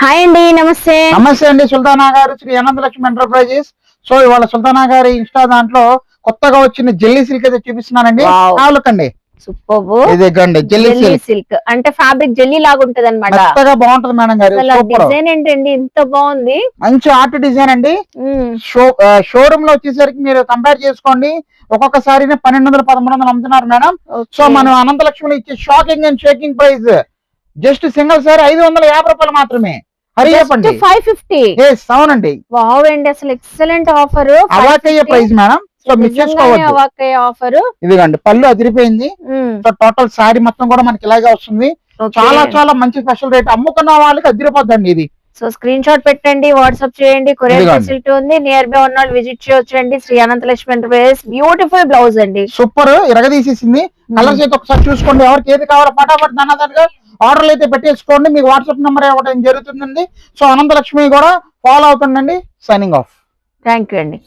Hi అండి నమస్తే. నమస్తే అండి సుల్తానా గారు శ్రీ అనంతలక్ష్మి ఎంటర్ప్రైజెస్. సో ఇవాళ సుల్తానా గారి ఇన్స్టా దాంట్లో కొత్తగా వచ్చిన జెల్లీ సిల్క్ అయితే చూపిస్తున్నానండి. look అండి. సూపర్ ఇది గండి జెల్లీ జెల్లీ సిల్క్. అంటే ఫ్యాబ్రిక్ జెల్లీ లాగా ఉంటది అనమాట బాగుంటది మేడం గారు డిజైన్ ఏంటండి ఇంత బాగుంది. మంచి ఆర్ట్ డిజైన్ అండి. షోరూమ్లో వచ్చేసరికి మీరు కంపేర్ చేసుకోండి ఒక్కొక్క సారీని పన్నెండు వందల పదమూడు వందలు అమ్ముతున్నారు మేడం. సో. మనం అనంతలక్ష్మిలో ఇచ్చే shocking and shaking price just single sari ఐదు వందల యాభై రూపాయలు మాత్రమే. హరి చెప్పండి. ఫైవ్ ఫిఫ్టీ అవునండి. వావ్ అండి అసలు ఎక్సలెంట్ ఆఫర్ అవాకయ్యే ప్రైస్ మేడం. సో మిస్ చేసుకోవద్దు. అవాకయ్య ఆఫర్ ఇదిగోండి పళ్ళు అదిరిపోయింది. సో టోటల్ సారీ మొత్తం కూడా మనకి ఇలాగే వస్తుంది. చాలా చాలా మంచి స్పెషల్ రేట్ అమ్ముకున్న వాళ్ళకి అదిరిపోద్దండి ఇది. సో స్క్రీన్ షాట్ పెట్టండి వాట్సాప్ చేయండి కొరియర్. ఫెసిలిటీ ఉంది. నియర్ బై ఉన్న విజిట్ చేయొచ్చండి. Shri Anantalakshmi enterprises beautiful blouse అండి. సూపర్ ఇరగదీసేసింది. కలర్స్ అయితే ఒకసారి చూసుకోండి. ఎవరికి ఏది కావాలో పటాపట్ అన్నదానిగా ఆర్డర్లు అయితే పెట్టేసుకోండి. మీకు వాట్సాప్ నెంబర్ ఇవ్వడం జరుగుతుందండి. సో అనంతలక్ష్మి కూడా ఫాలో అవుతుండండి. సైనింగ్ ఆఫ్ థ్యాంక్ యూ అండి.